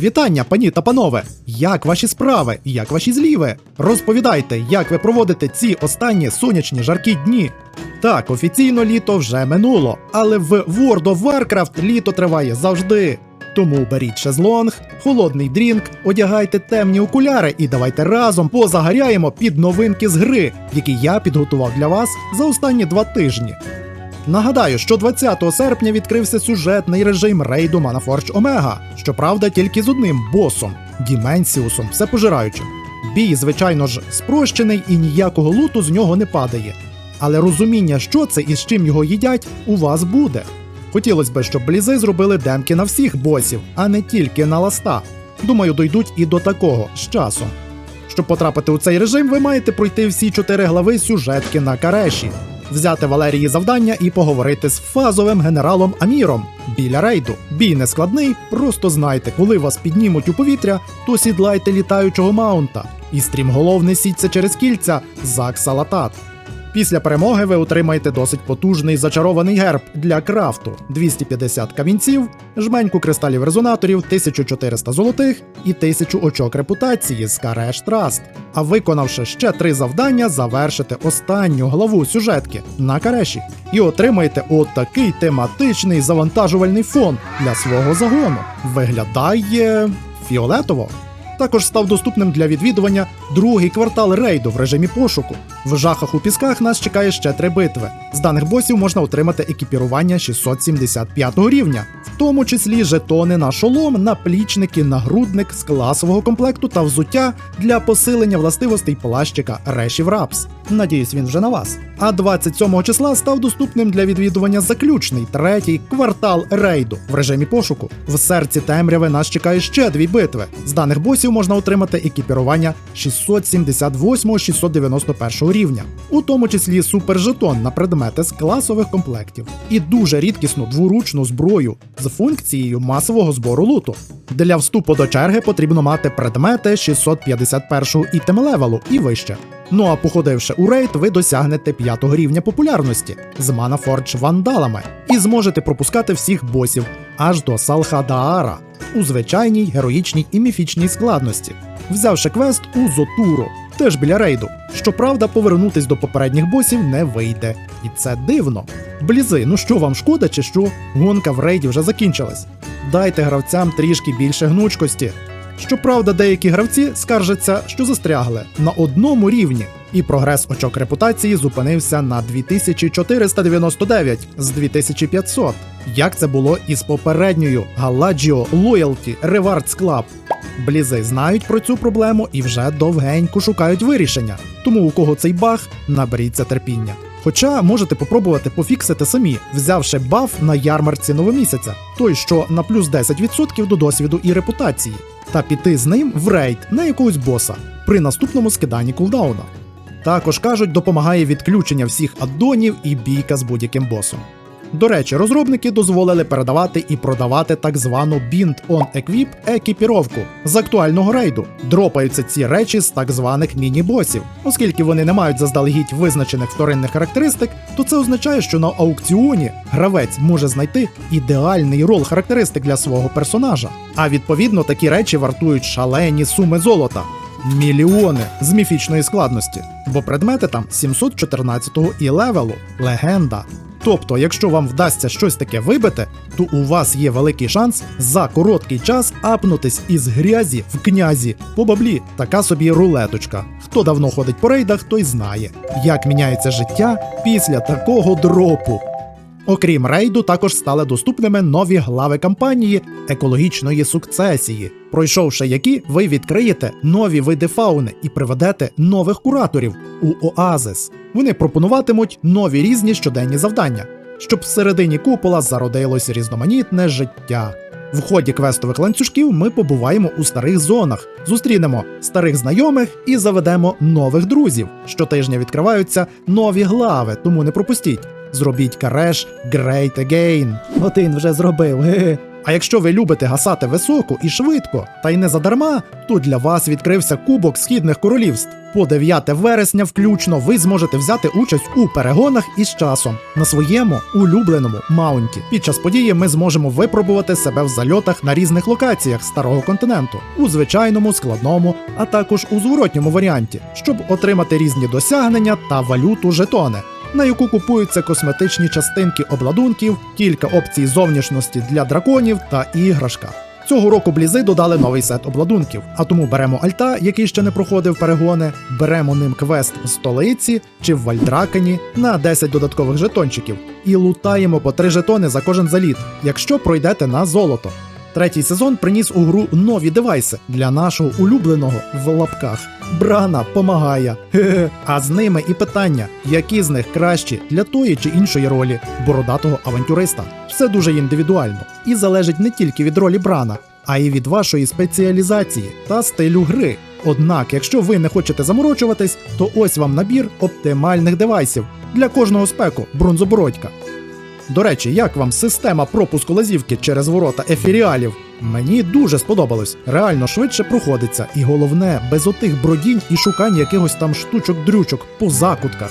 Вітання, пані та панове! Як ваші справи? Як ваші зліви? Розповідайте, як ви проводите ці останні сонячні жаркі дні. Так, офіційно літо вже минуло, але в World of Warcraft літо триває завжди. Тому беріть шезлонг, холодний дрінк, одягайте темні окуляри і давайте разом позагоряємо під новинки з гри, які я підготував для вас за останні два тижні. Нагадаю, що 20 серпня відкрився сюжетний режим рейду Манафорч Омега, щоправда, тільки з одним босом Діменсіусом, всепожираючим. Бій, звичайно ж, спрощений і ніякого луту з нього не падає. Але розуміння, що це і з чим його їдять, у вас буде. Хотілося б, щоб блізи зробили демки на всіх босів, а не тільки на ласта. Думаю, дойдуть і до такого з часом. Щоб потрапити у цей режим, ви маєте пройти всі чотири глави сюжетки на кареші, взяти Валерії завдання і поговорити з фазовим генералом Аміром біля рейду. Бій не складний, просто знайте, коли вас піднімуть у повітря, то сідлайте літаючого маунта. І стрімголов несіться через кільця Зак Салатат. Після перемоги ви отримаєте досить потужний зачарований герб для крафту: 250 камінців, жменьку кристалів резонаторів, 1400 золотих і 1000 очок репутації з Кареш Траст. А виконавши ще три завдання, завершите останню главу сюжетки на кареші і отримаєте отакий тематичний завантажувальний фон для свого загону. Виглядає фіолетово. Також став доступним для відвідування другий квартал рейду в режимі пошуку. В жахах у пісках нас чекає ще три битви. З даних босів можна отримати екіпірування 675 рівня, в тому числі жетони на шолом, наплічники, нагрудник з класового комплекту та взуття для посилення властивостей плащика Решів Рапс. Надіюсь, він вже на вас. А 27 числа став доступним для відвідування заключний третій квартал рейду в режимі пошуку. В серці темряви нас чекає ще дві битви. З даних босів можна отримати екіпірування 678-691 рівня, у тому числі супержетон на предмети з класових комплектів, і дуже рідкісну дворучну зброю з функцією масового збору луту. Для вступу до черги потрібно мати предмети 651 ітем левелу і вище. Ну а походивши у рейд, ви досягнете 5 рівня популярності з Манафордж вандалами і зможете пропускати всіх босів аж до Салхадаара у звичайній, героїчній і міфічній складності, взявши квест у Зотуру, теж біля рейду. Щоправда, повернутись до попередніх босів не вийде. І це дивно. Блізи, ну що вам шкода, чи що? Гонка в рейді вже закінчилась. Дайте гравцям трішки більше гнучкості. Щоправда, деякі гравці скаржаться, що застрягли на одному рівні, і прогрес очок репутації зупинився на 2499 з 2500. Як це було із попередньою Gallaggio Loyalty Rewards Club. Блізи знають про цю проблему і вже довгенько шукають вирішення. Тому у кого цей баг, наберіться терпіння. Хоча можете попробувати пофіксити самі, взявши баф на ярмарці новомісяця, той, що на плюс 10% до досвіду і репутації, та піти з ним в рейд на якогось боса при наступному скиданні кулдауна. Також кажуть, допомагає відключення всіх аддонів і бійка з будь-яким босом. До речі, розробники дозволили передавати і продавати так звану Bind on Equip екіпіровку з актуального рейду. Дропаються ці речі з так званих міні-босів. Оскільки вони не мають заздалегідь визначених вторинних характеристик, то це означає, що на аукціоні гравець може знайти ідеальний рол характеристик для свого персонажа. А відповідно такі речі вартують шалені суми золота. Мільйони з міфічної складності, бо предмети там 714 і левелу, легенда. Тобто, якщо вам вдасться щось таке вибити, то у вас є великий шанс за короткий час апнутись із грязі в князі по баблі. Така собі рулеточка. Хто давно ходить по рейдах, той знає, як міняється життя після такого дропу. Окрім рейду, також стали доступними нові глави кампанії екологічної сукцесії, пройшовши які ви відкриєте нові види фауни і приведете нових кураторів у Оазис. Вони пропонуватимуть нові різні щоденні завдання, щоб всередині купола зародилось різноманітне життя. В ході квестових ланцюжків ми побуваємо у старих зонах, зустрінемо старих знайомих і заведемо нових друзів. Щотижня відкриваються нові глави, тому не пропустіть. Зробіть кареш Great Again. Один вже зробив. А якщо ви любите гасати високо і швидко, та й не задарма, то для вас відкрився Кубок Східних Королівств. По 9 вересня включно ви зможете взяти участь у перегонах із часом на своєму улюбленому маунті. Під час події ми зможемо випробувати себе в зальотах на різних локаціях старого континенту, у звичайному, складному, а також у зворотньому варіанті, щоб отримати різні досягнення та валюту жетони. На яку купуються косметичні частинки обладунків, кілька опцій зовнішності для драконів та іграшка. Цього року блізи додали новий сет обладунків, а тому беремо альта, який ще не проходив перегони, беремо ним квест в столиці чи в Вальдракені на 10 додаткових жетончиків і лутаємо по 3 жетони за кожен заліт, якщо пройдете на золото. Третій сезон приніс у гру нові девайси для нашого улюбленого в лапках. Брана помагає. Хе-хе. А з ними і питання, які з них кращі для тої чи іншої ролі бородатого авантюриста. Все дуже індивідуально і залежить не тільки від ролі Брана, а й від вашої спеціалізації та стилю гри. Однак, якщо ви не хочете заморочуватись, то ось вам набір оптимальних девайсів для кожного спеку бронзобородька. До речі, як вам система пропуску лазівки через ворота ефіріалів? Мені дуже сподобалось. Реально швидше проходиться, і головне, без отих бродінь і шукань якихось там штучок-дрючок по закутках.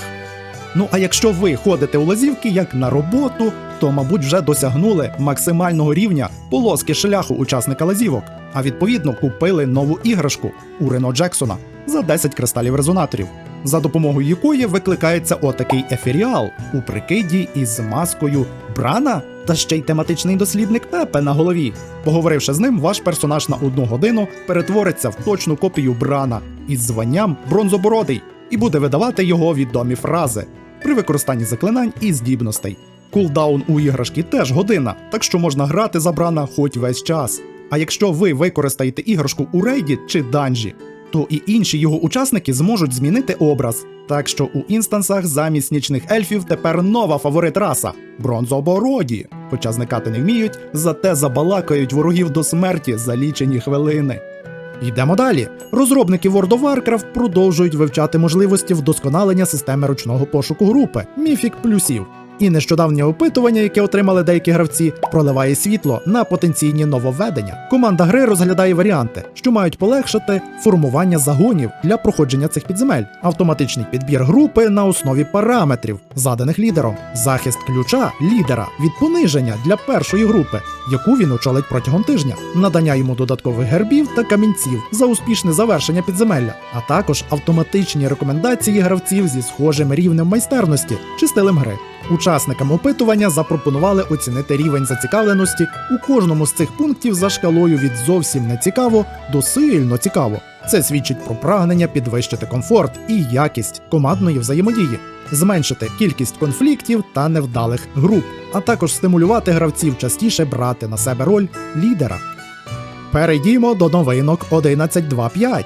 Ну а якщо ви ходите у лазівки як на роботу, то, мабуть, вже досягнули максимального рівня полоски шляху учасника лазівок, а відповідно купили нову іграшку у Рено Джексона за 10 кристалів резонаторів, за допомогою якої викликається отакий ефіріал у прикиді із маскою Брана та ще й тематичний дослідник Пепе на голові. Поговоривши з ним, ваш персонаж на одну годину перетвориться в точну копію Брана із званням Бронзобородий і буде видавати його відомі фрази при використанні заклинань і здібностей. Кулдаун у іграшки теж година, так що можна грати за Брана хоч весь час. А якщо ви використаєте іграшку у рейді чи данжі, то і інші його учасники зможуть змінити образ. Так що у інстансах замість нічних ельфів тепер нова фаворит раса бронзобороді. Хоча зникати не вміють, зате забалакають ворогів до смерті за лічені хвилини. Йдемо далі. Розробники World of Warcraft продовжують вивчати можливості вдосконалення системи ручного пошуку групи Міфік плюсів. І нещодавнє опитування, яке отримали деякі гравці, проливає світло на потенційні нововведення. Команда гри розглядає варіанти, що мають полегшити формування загонів для проходження цих підземель, автоматичний підбір групи на основі параметрів, заданих лідером, захист ключа лідера від пониження для першої групи, яку він очолить протягом тижня, надання йому додаткових гербів та камінців за успішне завершення підземелля, а також автоматичні рекомендації гравців зі схожим рівнем майстерності чи стилем гри. Учасникам опитування запропонували оцінити рівень зацікавленості у кожному з цих пунктів за шкалою від зовсім нецікаво до сильно цікаво. Це свідчить про прагнення підвищити комфорт і якість командної взаємодії, зменшити кількість конфліктів та невдалих груп, а також стимулювати гравців частіше брати на себе роль лідера. Перейдімо до новинок 11.2.5.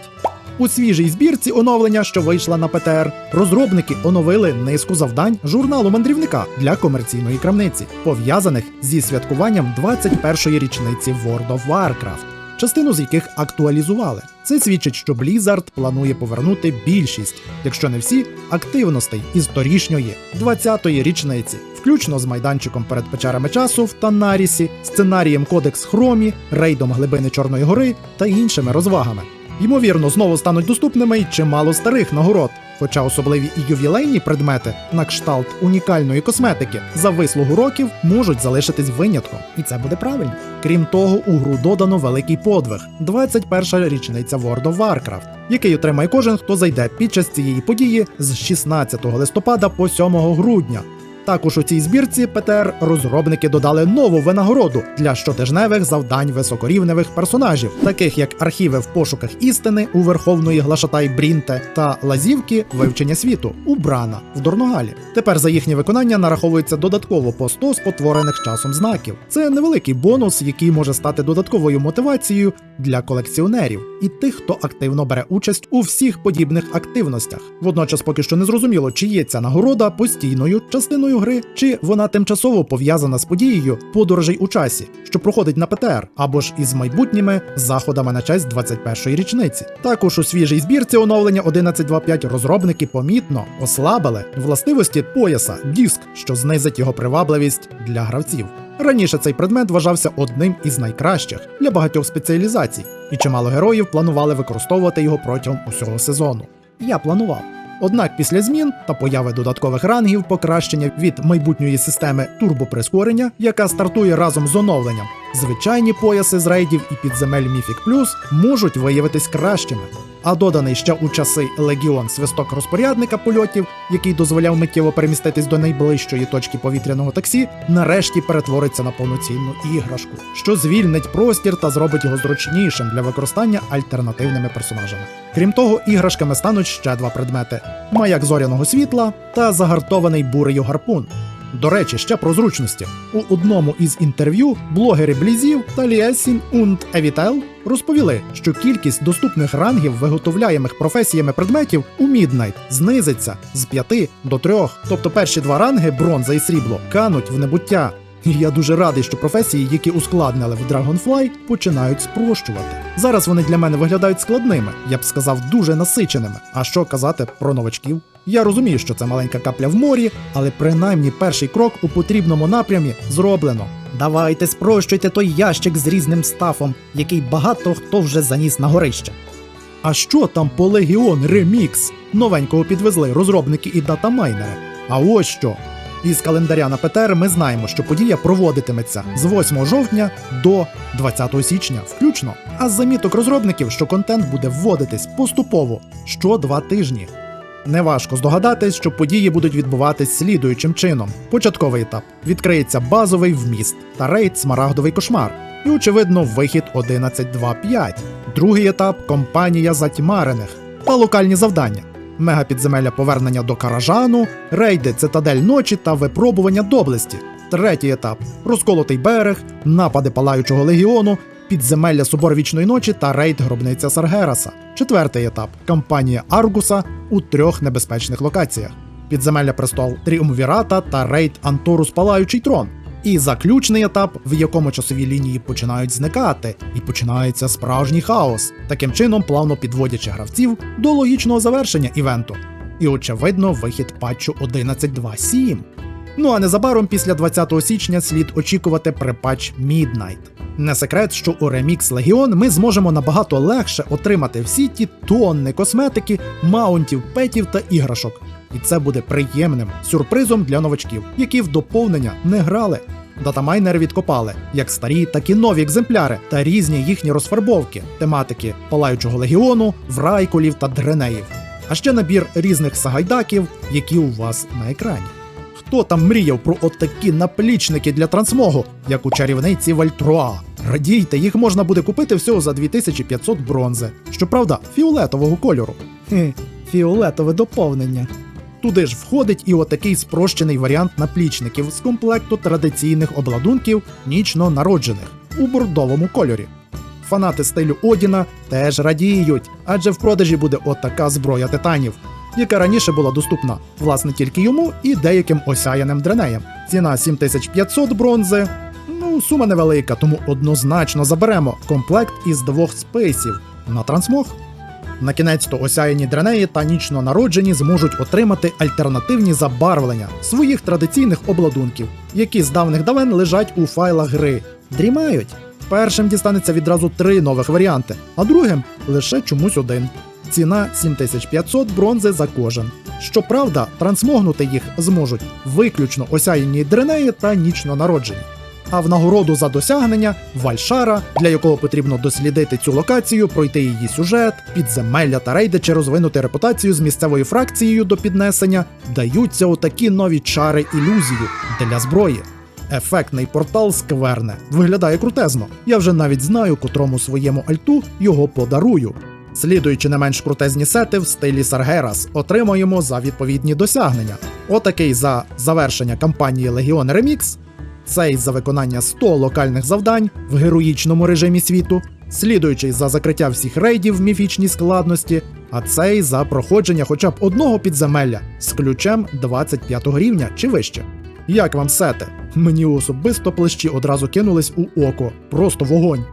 У свіжій збірці оновлення, що вийшла на ПТР, розробники оновили низку завдань журналу мандрівника для комерційної крамниці, пов'язаних зі святкуванням 21-ї річниці World of Warcraft, частину з яких актуалізували. Це свідчить, що Blizzard планує повернути більшість, якщо не всі, активностей із торішньої 20-ї річниці, включно з майданчиком перед печерами часу в Танарісі, сценарієм Кодекс Хромі, рейдом глибини Чорної гори та іншими розвагами. Ймовірно, знову стануть доступними й чимало старих нагород, хоча особливі і ювілейні предмети на кшталт унікальної косметики за вислугу років можуть залишитись винятком, і це буде правильно. Крім того, у гру додано великий подвиг 21-ша річниця World of Warcraft, який отримає кожен, хто зайде під час цієї події з 16 листопада по 7 грудня. Також у цій збірці ПТР розробники додали нову винагороду для щотижневих завдань високорівневих персонажів, таких як архіви в пошуках істини у Верховної Глашатай Брінте та лазівки вивчення світу у Брана в Дорногалі. Тепер за їхнє виконання нараховується додатково по 100 спотворених часом знаків. Це невеликий бонус, який може стати додатковою мотивацією для колекціонерів і тих, хто активно бере участь у всіх подібних активностях. Водночас поки що не зрозуміло, чи є ця нагорода постійною частиною гри, чи вона тимчасово пов'язана з подією подорожей у часі, що проходить на ПТР, або ж із майбутніми заходами на честь 21-ї річниці. Також у свіжій збірці оновлення 11.2.5 розробники помітно ослабили властивості пояса диск, що знизить його привабливість для гравців. Раніше цей предмет вважався одним із найкращих для багатьох спеціалізацій, і чимало героїв планували використовувати його протягом усього сезону. Я планував. Однак після змін та появи додаткових рангів покращення від майбутньої системи турбоприскорення, яка стартує разом з оновленням, звичайні пояси з рейдів і підземель Міфік Плюс можуть виявитись кращими. А доданий ще у часи Легіон свисток розпорядника польотів, який дозволяв миттєво переміститись до найближчої точки повітряного таксі, нарешті перетвориться на повноцінну іграшку, що звільнить простір та зробить його зручнішим для використання альтернативними персонажами. Крім того, іграшками стануть ще два предмети: маяк зоряного світла та загартований бурею гарпун. До речі, ще про зручності. У одному із інтерв'ю блогери Блізів та und Евітел розповіли, що кількість доступних рангів виготовляємих професіями предметів у Midnight знизиться з 5 до 3, тобто перші два ранги бронза і срібло кануть в небуття. І я дуже радий, що професії, які ускладнили в Dragonfly, починають спрощувати. Зараз вони для мене виглядають складними, я б сказав, дуже насиченими. А що казати про новачків? Я розумію, що це маленька капля в морі, але принаймні перший крок у потрібному напрямі зроблено. Давайте спрощуйте той ящик з різним стафом, який багато хто вже заніс на горище. А що там по Легіон Ремікс? Новенького підвезли розробники і датамайнери. А ось що. Із календаря на ПТР ми знаємо, що подія проводитиметься з 8 жовтня до 20 січня, включно. А з заміток розробників, що контент буде вводитись поступово що два тижні. Неважко здогадатись, що події будуть відбуватись слідуючим чином. Початковий етап відкриється базовий вміст та рейд Смарагдовий кошмар. І, очевидно, вихід 11.2.5. Другий етап компанія затьмарених та локальні завдання. Мегапідземелля повернення до Каражану, рейди цитадель ночі та випробування доблесті. Третій етап розколотий берег, напади палаючого легіону, підземелля Собор вічної ночі та рейд гробниця Саргераса. Четвертий етап кампанія Аргуса у трьох небезпечних локаціях: підземелля престол Тріумвірата та рейд Анторус Палаючий трон. І заключний етап, в якому часові лінії починають зникати, і починається справжній хаос, таким чином плавно підводячи гравців до логічного завершення івенту. І очевидно, вихід патчу 11.2.7. Ну а незабаром після 20 січня слід очікувати припатч Midnight. Не секрет, що у Remix Legion ми зможемо набагато легше отримати всі ті тонни косметики, маунтів, петів та іграшок. І це буде приємним сюрпризом для новачків, які в доповнення не грали. Датамайнери відкопали як старі, так і нові екземпляри та різні їхні розфарбовки, тематики палаючого легіону, врайкулів та дренеїв. А ще набір різних сагайдаків, які у вас на екрані. Хто там мріяв про отакі наплічники для трансмогу, як у чарівниці Вальтруа? Радійте, їх можна буде купити всього за 2500 бронзи. Щоправда, фіолетового кольору. Хе, фіолетове доповнення. Туди ж входить і отакий спрощений варіант наплічників з комплекту традиційних обладунків нічно народжених у бордовому кольорі. Фанати стилю Одіна теж радіють, адже в продажі буде отака зброя титанів, яка раніше була доступна власне тільки йому і деяким осяяним дренеям. Ціна 7500 бронзи. Ну, сума невелика, тому однозначно заберемо комплект із двох списів на трансмог. На кінець то осяяні дренеї та нічно народжені зможуть отримати альтернативні забарвлення своїх традиційних обладунків, які з давних давен лежать у файлах гри. Дрімають. Першим дістанеться відразу три нових варіанти, а другим лише чомусь один. Ціна 7500 бронзи за кожен. Щоправда, трансмогнути їх зможуть виключно осяяні дренеї та нічно народжені. А в нагороду за досягнення Вальшара, для якого потрібно дослідити цю локацію, пройти її сюжет, підземелля та рейди чи розвинути репутацію з місцевою фракцією до піднесення, даються отакі нові чари ілюзію для зброї. Ефектний портал скверне. Виглядає крутезно. Я вже навіть знаю, котрому своєму альту його подарую. Слідуючи не менш крутезні сети в стилі Саргерас, отримуємо за відповідні досягнення. Отакий за завершення кампанії Легіон Ремікс, цей за виконання 100 локальних завдань в героїчному режимі світу, слідуючий за закриття всіх рейдів в міфічній складності, а цей за проходження хоча б одного підземелля з ключем 25 рівня чи вище. Як вам сети? Мені особисто плещі одразу кинулись у око, просто вогонь.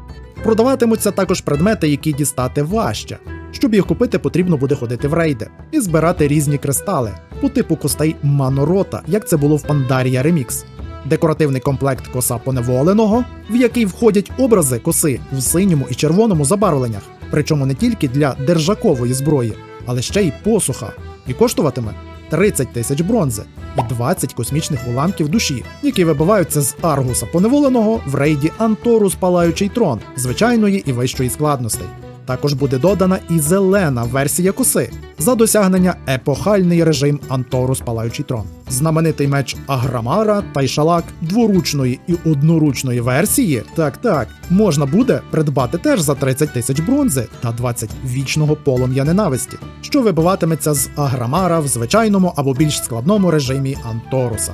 Продаватимуться також предмети, які дістати важче. Щоб їх купити, потрібно буде ходити в рейди і збирати різні кристали по типу костей Манорота, як це було в Пандарія Ремікс. декоративний комплект коса поневоленого, в який входять образи коси в синьому і червоному забарвленнях, причому не тільки для держакової зброї, але ще й посуха, і коштуватиме 30 тисяч бронзи і 20 космічних уламків душі, які вибиваються з аргуса поневоленого в рейді Анторус Палаючий трон звичайної і вищої складностей. Також буде додана і зелена версія коси за досягнення епохальний режим Анторус Палаючий трон. Знаменитий меч Аграмара та Ішалак дворучної і одноручної версії. Так, так, можна буде придбати теж за 30 тисяч бронзи та 20 вічного полум'я ненависті, що вибиватиметься з Аграмара в звичайному або більш складному режимі Анторуса.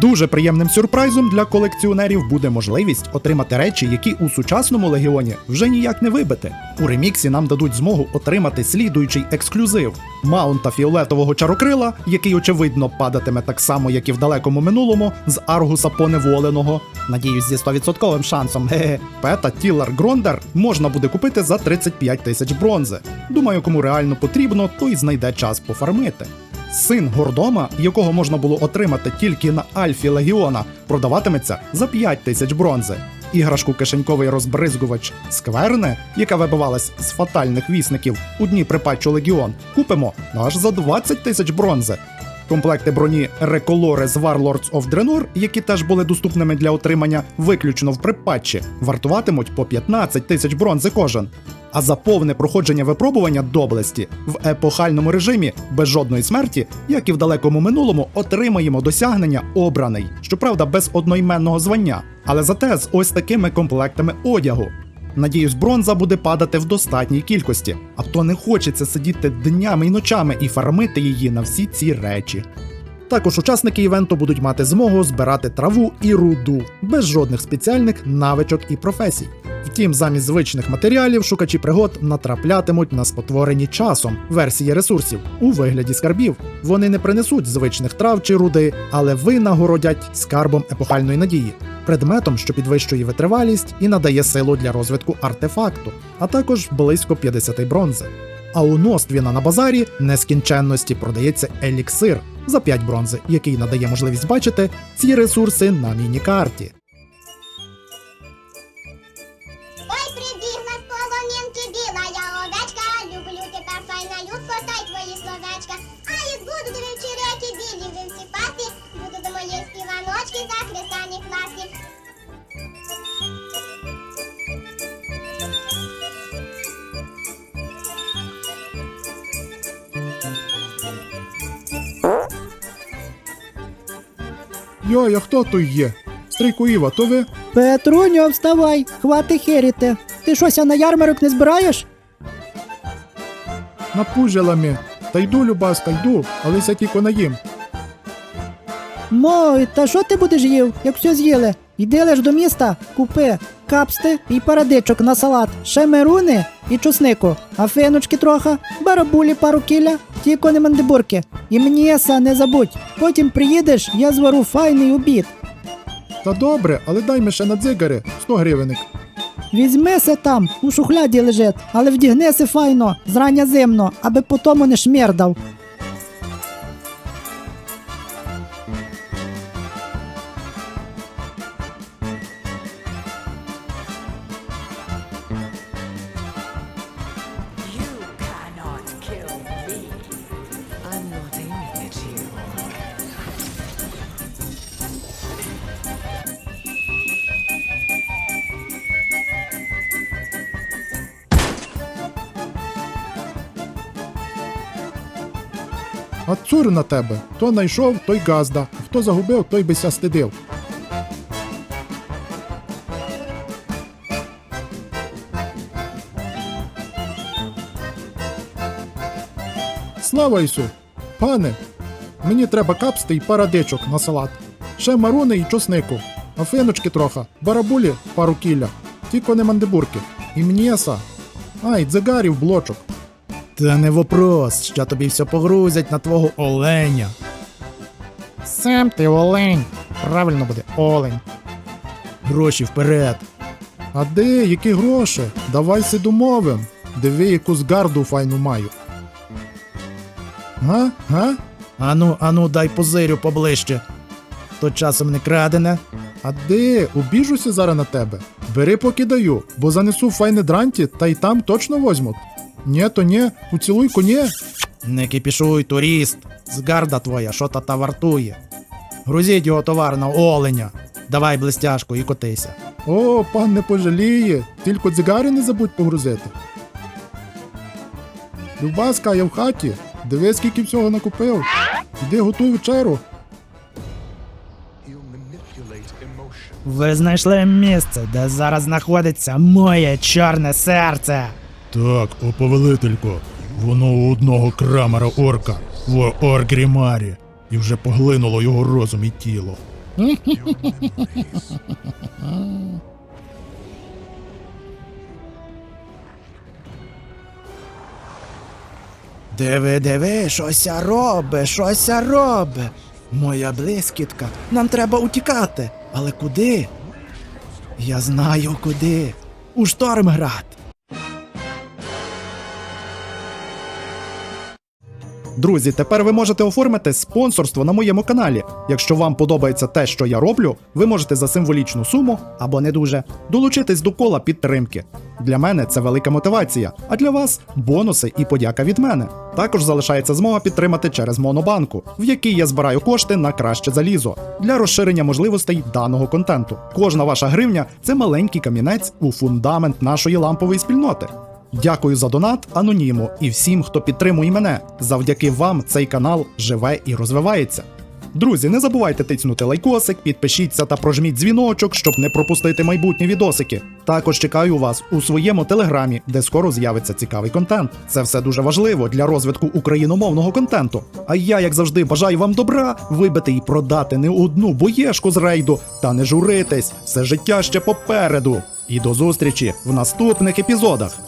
Дуже приємним сюрпризом для колекціонерів буде можливість отримати речі, які у сучасному легіоні вже ніяк не вибити. У реміксі нам дадуть змогу отримати слідуючий ексклюзив маунта фіолетового чарокрила, який очевидно падатиме так само, як і в далекому минулому, з Аргуса поневоленого. Надіюсь, зі 100% шансом. Ге-ге. Пета Тілар Грондер можна буде купити за 35 тисяч бронзи. Думаю, кому реально потрібно, той знайде час пофармити. Син Гордома, якого можна було отримати тільки на Альфі Легіона, продаватиметься за 5 тисяч бронзи. Іграшку кишеньковий розбризгувач Скверне, яка вибивалась з фатальних вісників у дні припатчу Легіон, купимо аж за 20 тисяч бронзи. Комплекти броні Реколори з Warlords of Draenor, які теж були доступними для отримання виключно в припатчі, вартуватимуть по 15 тисяч бронзи кожен. А за повне проходження випробування доблесті в епохальному режимі без жодної смерті, як і в далекому минулому, отримаємо досягнення обраний, щоправда, без одноіменного звання, але зате з ось такими комплектами одягу. Надіюсь, бронза буде падати в достатній кількості, а то не хочеться сидіти днями й ночами і фармити її на всі ці речі. Також учасники івенту будуть мати змогу збирати траву і руду без жодних спеціальних навичок і професій. Втім, замість звичних матеріалів шукачі пригод натраплятимуть на спотворені часом версії ресурсів у вигляді скарбів. Вони не принесуть звичних трав чи руди, але винагородять скарбом епохальної надії, предметом, що підвищує витривалість і надає силу для розвитку артефакту, а також близько 50 бронзи. А у Ноствіна на базарі нескінченності продається еліксир за 5 бронзи, який надає можливість бачити ці ресурси на міні-карті. Йой, а хто тут є? Стрійку Іва, то ви? Петруньо, вставай, хвати херіти. Ти щося на ярмарок не збираєш? Напужила ми. Та йду, любаска, йду, але ся тільки наїм. Мой, та що ти будеш їв, як все з'їли? Йди лиш до міста, купи капсти і парадичок на салат, ще меруни і чоснику, а феночки трохи, барабулі пару кіля, тільки не мандибурки. І м'єса не забудь. Потім приїдеш, я звару файний обід. Та добре, але дай ми ще на дзигари, 100 гривенник. Візьмися там, у шухляді лежить, але вдягнеси файно, зрання зимно, аби потому не шмірдав. А цур на тебе. Хто знайшов, той газда, хто загубив, той бися стидив. Слава Ісу! Пане, мені треба капсти і парадичок на салат. Ще маруни і чоснику, а финочки троха, барабулі пару кілля, тільки не мандибурки, і м'єса. А, і дзигарів блочок. Та не вопрос, що тобі все погрузять на твого оленя. Сам ти олень. Правильно буде олень. Гроші вперед. А де, які гроші? Давай си домовим. Диви, яку згарду файну маю. Га? Га? Ану, ану, дай позирю поближче. То часом не крадене. А де? Обіжуся зараз на тебе. Бери, поки даю, бо занесу файне дранті, та й там точно возьмуть. Нє, то нє, поцілуй коні. Не кипішуй, турист. Згарда твоя, що та та вартує. Грузіть його товар на оленя. Давай блестяшку і котися. О, пан не пожаліє, тільки дзигари не забудь погрузити. Любаска, я в хаті. Дивись, скільки всього накупив. Іди готуй вечеру. Ви знайшли місце, де зараз знаходиться моє чорне серце. Так, о повелителько, воно у одного крамера орка в Оргрімарі, і вже поглинуло його розум і тіло. Диви, диви, щося робе, щося робе. Моя блискітка, нам треба утікати. Але куди? Я знаю куди. У Штормград. Друзі, тепер ви можете оформити спонсорство на моєму каналі. Якщо вам подобається те, що я роблю, ви можете за символічну суму або не дуже долучитись до кола підтримки. Для мене це велика мотивація, а для вас бонуси і подяка від мене. Також залишається змога підтримати через Монобанку, в якій я збираю кошти на краще залізо для розширення можливостей даного контенту. Кожна ваша гривня це маленький камінець у фундамент нашої лампової спільноти. Дякую за донат, аноніму і всім, хто підтримує мене. Завдяки вам цей канал живе і розвивається. Друзі, не забувайте тицнути лайкосик, підпишіться та прожміть дзвіночок, щоб не пропустити майбутні відосики. Також чекаю вас у своєму телеграмі, де скоро з'явиться цікавий контент. Це все дуже важливо для розвитку україномовного контенту. А я, як завжди, бажаю вам добра, вибити і продати не одну боєшку з рейду, та не журитись, все життя ще попереду. І до зустрічі в наступних епізодах.